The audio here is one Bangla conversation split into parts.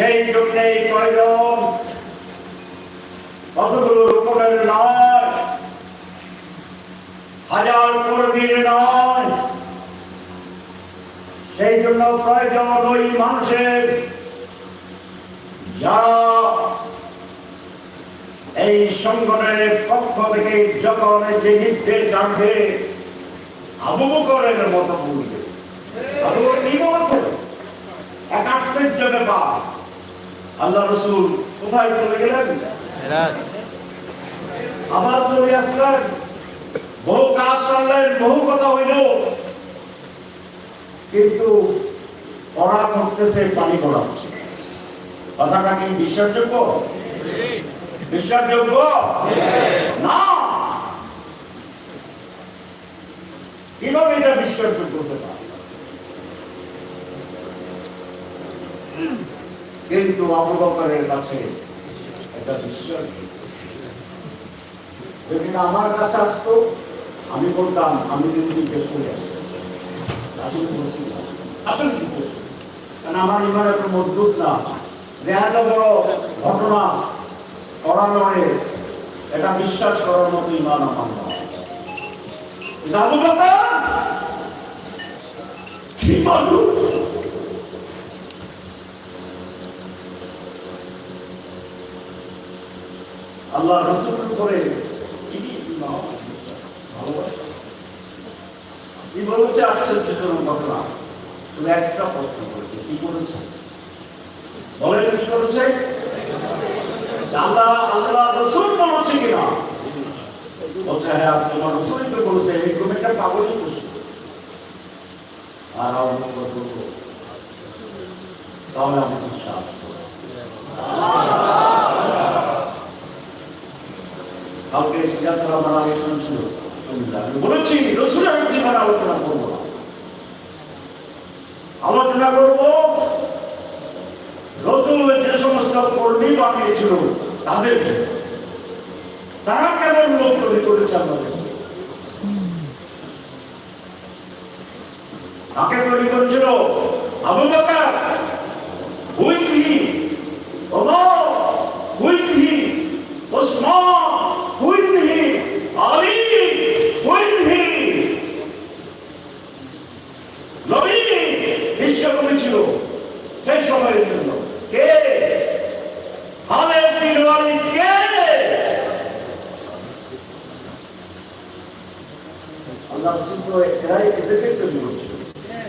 সেই জন্যেই প্রয়োজন কতগুলো রূপণের নয় হাজার কর্মীর নয় সেই জন্য প্রয়োজন ওই মানুষের? যারা এই সংগঠনের পক্ষ থেকে যখন যে নির্দেশ জানবে, আবু বকরের মতো বলবে। আবু বকর কি বলেছেন ব্যাপার। আল্লাহ রসুল কোথায় চলে গেলেন? আবার চলে আসলেন। বহু কাজ সারলেন বহু কথা হইল। কিন্তু পড়া করতেছে পানি পড়াচ্ছে কথাটা কি বিশ্বাসযোগ্য? বিশ্বাসযোগ্য? না। কীভাবে এটা বিশ্বাসযোগ্য হতে পারে? কিন্তু আবু কাছে। এটা বিশ্বাস যদি আমার কাছে আসতো, আমি বলতাম, আমি কিন্তু জিজ্ঞেস করে আমার ইমান এত মজবুত না। যে এত বড় ঘটনা করানোরে এটা বিশ্বাস করার মতো ইমান আমার নয় আল্লাহ রসুল করে কি। কি বলছে? আশ্চর্যজনক ঘটনা। তুমি একটা প্রশ্ন করেছে, কি করেছে? বলেন কি করেছে? আল্লাহ আল্লাহ রসুল বলেছে কিনা বলছে হ্যাঁ তোমার রসুলই তো বলেছে, এরকম একটা পাগলই আর তাহলে আমি করব। কালকে সিদ্ধান্তর আমার আলোচনা ছিল। বলেছি, রসুলের জীবনে আলোচনা করব। আলোচনা করব, রসুল যে সমস্ত কর্মী বানিয়েছিল তাদেরকে তারা কেমন লোক তৈরি করেছে আমাদের তাকে তৈরি করেছিল? আবু বকর হুইহি ওমর হুইহি ওসমান হুইহি আলী হুইহি নবী বিশ্বকবি ছিল সেই সময়ের জন্য কে খালেদ বিন ওয়ালিদ কে আল্লাহ রসুল তো এরাই এদেরকে তৈরি করছিল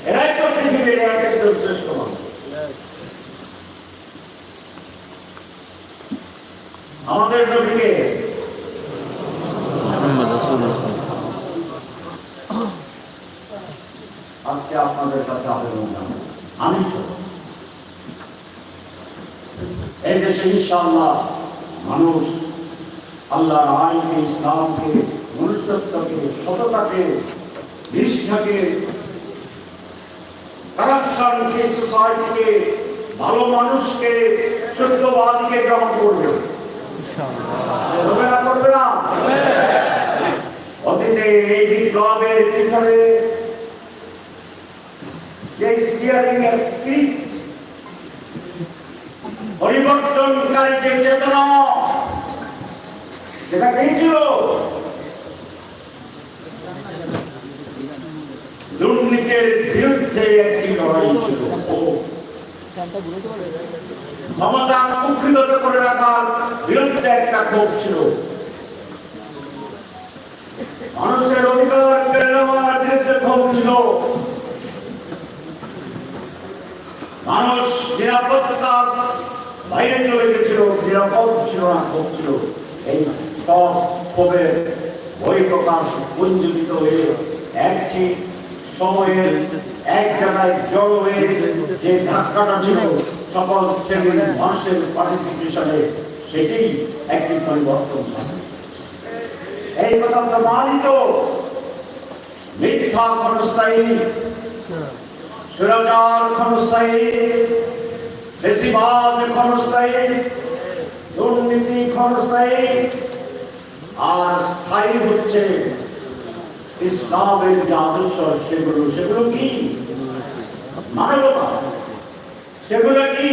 এরাই তো পৃথিবীর এক একজন শ্রেষ্ঠ মানুষ আমাদের নবীকে আজকে আপনাদের কাছে আবেদন আমি এই দেশে ইনশাআল্লাহ মানুষ আল্লাহর আইনকে ইসলামকে মনুষ্যত্বকে সততাকে নিষ্ঠাকে কারাপশন সেই সোসাইটিকে ভালো মানুষকে সত্যবাদীকে গ্রহণ করবে। করবে না করবে না? অতীতে এই বিপ্লবের পিছনে যে স্টিয়ারিং স্ক্রিপ্ট পরিবর্তনকারী যে চেতনা, সেটা পেয়েছিল দুর্নীতির বিরুদ্ধে একটি লড়াই ছিল। ও ক্ষমতা কুক্ষিগত করে রাখার বিরুদ্ধে একটা ক্ষোভ ছিল। মানুষের অধিকার কেড়ে নেওয়ার বিরুদ্ধে ক্ষোভ ছিল। মানুষ নিরাপত্তার বাইরে চলে গেছিল, নিরাপদ ছিল না, ক্ষোভ ছিল। এই সব ক্ষোভের বই প্রকাশ পুঞ্জীবিত হয়ে একটি সময়ের এক জায়গায় জড়ো হয়ে যে ধাক্কাটা ছিল, সকল শ্রেণির মানুষের পার্টিসিপেশনে সেটাই একটি পরিবর্তন এই কথা প্রমাণিত মিথ্যা ক্ষণস্থায়ী, সুরাচার ক্ষণস্থায়ী বেশিবাদ ক্ষণস্থায়ী, দুর্নীতি ক্ষণস্থায়ী, আর স্থায়ী হচ্ছে ইসলামের যে আদর্শ সেগুলো সেগুলো কি? মানবতা। সেগুলো কি?